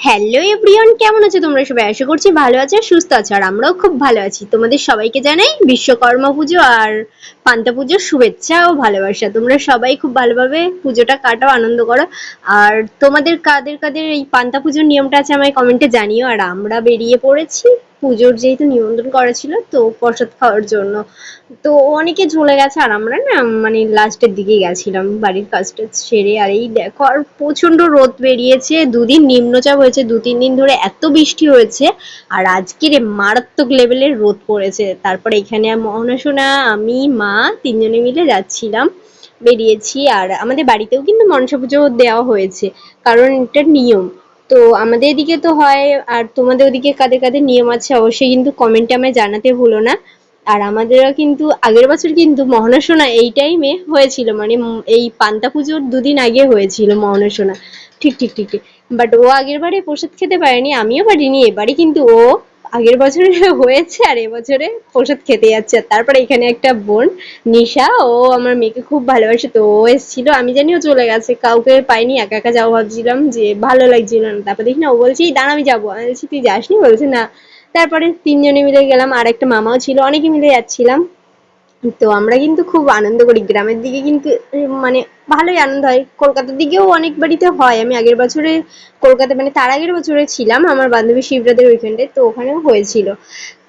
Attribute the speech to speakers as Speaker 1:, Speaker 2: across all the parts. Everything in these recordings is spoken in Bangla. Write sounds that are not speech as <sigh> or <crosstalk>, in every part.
Speaker 1: হ্যালো এভরিওয়ান কেমন আছে তোমরা সবাই? আশা করছি ভালো আছো, সুস্থ আছো, আর আমরাও খুব ভালো আছি। তোমাদের সবাইকে জানাই বিশ্বকর্মা পুজো আর পান্তা পুজোর শুভেচ্ছা ও ভালোবাসা। তোমরা সবাই খুব ভালোভাবে পুজোটা কাটাও, আনন্দ করো। আর তোমাদের কাদের কাদের এই পান্তা পুজোর নিয়মটা আছে আমায় কমেন্টে জানিও। আর আমরা বেরিয়ে পড়েছি। পুজোর যেহেতু নিমন্ত্রণ করা ছিল, তো প্রসাদ খাওয়ার জন্য। তো অনেকে চলে গেছে আর আমরা না মানে লাস্টের দিকে গেছিলাম বাড়ির কাজটা সেরে। আর এই দেখো, আর প্রচণ্ড রোদ বেরিয়েছে, দুদিন নিম্নচাপ হয়েছে দু তিন দিন ধরে এত বৃষ্টি হয়েছে, আর আজকের মারাত্মক লেভেলের রোদ পড়েছে। তারপরে এখানে মোহনা আমি, মা তিনজনে মিলে যাচ্ছিলাম, বেরিয়েছি। আর আমাদের বাড়িতেও কিন্তু মনসা পুজো দেওয়া হয়েছে, কারণ এটা নিয়ম। তো আমাদের এদিকে তো হয়, আর তোমাদের ওদিকে কাদের কাদের নিয়ম আছে অবশ্যই কিন্তু কমেন্টে আমায় জানাতে ভুলো না। আর আমাদেরও কিন্তু আগের বছর কিন্তু মহানাসোনা এই টাইমে হয়েছিল মানে এই পান্তা পুজোর দুদিন আগে হয়েছিল মহানাসোনা। ঠিক ঠিক ঠিক ঠিক। বাট ও আগের বারে প্রসাদ খেতে পারেনি, আমিও পারিনি, এবারে কিন্তু ও আগের বছরে <laughs> হয়েছে আর এবছরে প্রসাদ খেতে যাচ্ছে। তারপরে এখানে একটা বোন, নিশা, ও আমার মেয়েকে খুব ভালোবাসে। তো ও এসেছিল, আমি জানি ও চলে গেছে, কাউকে পাইনি, একা একা যাব ভাবছিলাম যে ভালো লাগছিল না। তারপর দেখি না, ও বলছে, "এই দাঁড়া, আমি যাব। আমি বলছি, তুই যাসনি? বলছে, না। তারপরে তিনজনে মিলে গেলাম আর একটা মামাও ছিল, অনেকে মিলে যাচ্ছিলাম। তো আমরা কিন্তু খুব আনন্দ করি। গ্রামের দিকে কিন্তু মানে ভালোই আনন্দ হয়। কলকাতার দিকেও অনেক বাড়িতে হয়। আমি আগের বছরে কলকাতা মানে তার আগের বছরে ছিলাম। আমার বান্ধবী শিবরাদের ওইখানটায়, তো ওখানেও হয়েছিল।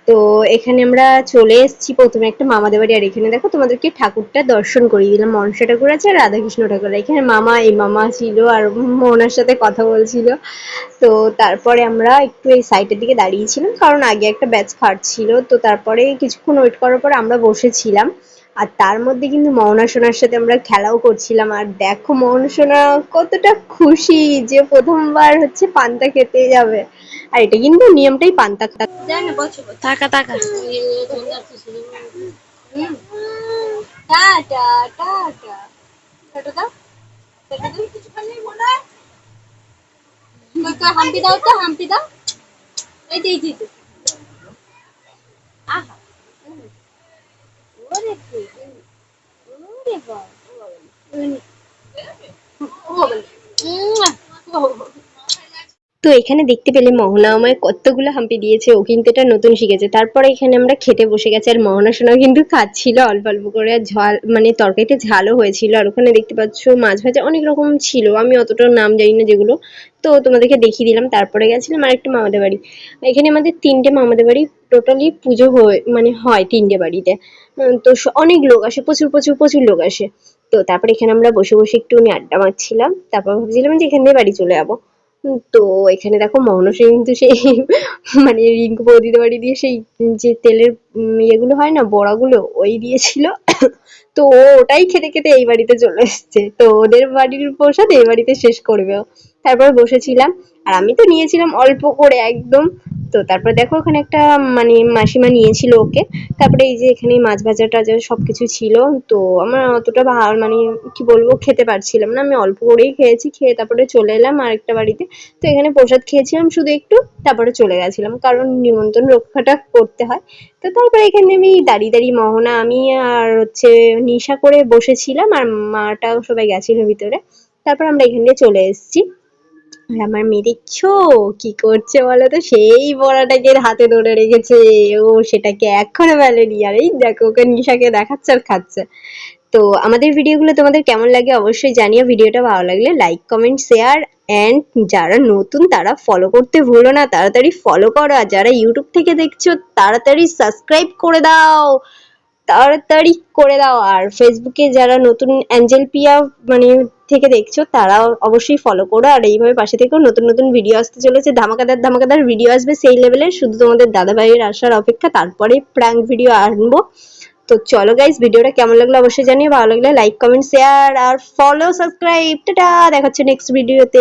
Speaker 1: তো এখানে আমরা চলে এসেছি প্রথমে একটা মামাদের বাড়ি আর এখানে দেখো তোমাদেরকে ঠাকুরটা দর্শন করিয়ে দিলাম। মনসা ঠাকুর আছে আর রাধাকৃষ্ণ ঠাকুর এখানে মামা, এই মামা ছিল আর মোহনার সাথে কথা বলছিল। তো তারপরে আমরা একটু এই সাইডের দিকে দাঁড়িয়েছিলাম, কারণ আগে একটা ব্যাচ ছিল। তো তারপরে কিছুক্ষণ ওয়েট করার পর আমরা বসেছিলাম। আর তার মধ্যে কিন্তু মৌনা সোনার সাথে আমরা খেলাও করছিলাম। আর দেখো মৌনা সোনা কতটা খুশি যে প্রথমবার হচ্ছে পান্তা খেতে যাবে। আর এটা কিন্তু নিয়মটাই পান্তা
Speaker 2: টাকা টাকা
Speaker 1: টাটা টাটা টাটা দাও। টাটা দাও কিছু খালি মনে হাম্পি দাও তো হাম্পি দাও। এই যে এই যে। আহা। 这个嗯 তো এখানে দেখতে পেলে মোহনা আমায় কতগুলো হাম্পি দিয়েছে, ও কিন্তু এটা নতুন শিখেছে। তারপরে এখানে আমরা খেতে বসে গেছি, আর মোহনা সোনাও কিন্তু খাচ্ছিল, অল্প অল্প করে আর ঝাল মানে তরকারিতে ঝালও হয়েছিল। আর ওখানে দেখতে পাচ্ছ মাছ ভাজা অনেক রকম ছিল, আমি অতটা নাম জানি না যেগুলো। তো তোমাদেরকে দেখিয়ে দিলাম, তারপরে গেছিলাম আর একটা মামাদের বাড়ি। এখানে আমাদের তিনটে মামাদের বাড়ি, টোটালি পুজো হয়ে মানে হয় তিনটে বাড়িতে। তো অনেক লোক আসে, প্রচুর প্রচুর প্রচুর লোক আসে। তো তারপরে এখানে আমরা বসে বসে একটু আমি আড্ডা মারছিলাম, তারপর ভাবছিলাম যে এখান দিয়ে বাড়ি চলে যাব। তো এখানে দেখো মৌনসী কিন্তু সেই <laughs> মানে রিঙ্কু বৌদিদের বাড়ি দিয়ে সেই যে তেলের ইয়েগুলো হয় না, বড়াগুলো, ওই দিয়েছিল। <coughs> তো ও ওটাই খেতে খেতে এই বাড়িতে চলে এসছে। তো ওদের বাড়ির প্রসাদ এই বাড়িতে শেষ করবে। তারপর বসেছিলাম। আর আমি তো নিয়েছিলাম অল্প করে একদম। তো তারপরে দেখো ওখানে একটা মানে মাসিমা নিয়েছিল ওকে। তারপরে এই যে এখানে মাছ ভাজা টাজা সবকিছু ছিল, তো আমার অতটা ভালো মানে কি বলব, খেতে পারছিলাম না। আমি অল্প করেই খেয়েছি, খেয়ে তারপরে চলে এলাম আরেকটা বাড়িতে। তো এখানে প্রসাদ খেয়েছিলাম শুধু একটু, তারপরে চলে গেছিলাম। কারণ নিমন্ত্রণ রক্ষাটা করতে হয়। তো তারপরে এখানে আমি দাঁড়িয়ে দাঁড়িয়ে মোহনা, আমি আর হচ্ছে নিশা করে বসেছিলাম। আর মাটাও সবাই গেছিল ভিতরে। তারপর আমরা এখান দিয়ে চলে এসেছি। আর আমার মেয়ে দেখছ কি করছে বলো তো? সেই বড়াটাকে হাতে ধরে রেখেছে। ও সেটাকে এখনও ফেলেনি আর এই দেখো, ওকে নিশাকে দেখাচ্ছে আর খাচ্ছে। তো আমাদের ভিডিওগুলো তোমাদের কেমন লাগে অবশ্যই জানিও। ভিডিওটা ভালো লাগলে লাইক কমেন্ট শেয়ার অ্যান্ড যারা নতুন তারা ফলো করতে ভুলো না। তাড়াতাড়ি ফলো করো। আর যারা ইউটিউব থেকে দেখছ, তাড়াতাড়ি সাবস্ক্রাইব করে দাও। তাড়াতাড়ি করে দাও। আর ফেসবুকে যারা নতুন অ্যাঞ্জেল পিয়া মানে থেকে দেখছ তারা অবশ্যই ফলো করো। আর এইভাবে পাশে থেকেও নতুন নতুন ভিডিও আসতে চলেছে। ধামাকাদার ধামাকাদার ভিডিও আসবে সেই লেভেলের শুধু তোমাদের দাদাভাইয়ের আসার অপেক্ষা তারপরে প্র্যাঙ্ক ভিডিও আনব। তো চলো গাইজ ভিডিওটা কেমন লাগল অবশ্যই জানিয়ে ভালো লাগলে লাইক কমেন্ট শেয়ার আর ফলো সাবস্ক্রাইব টাটা! দেখা নেক্সট ভিডিওতে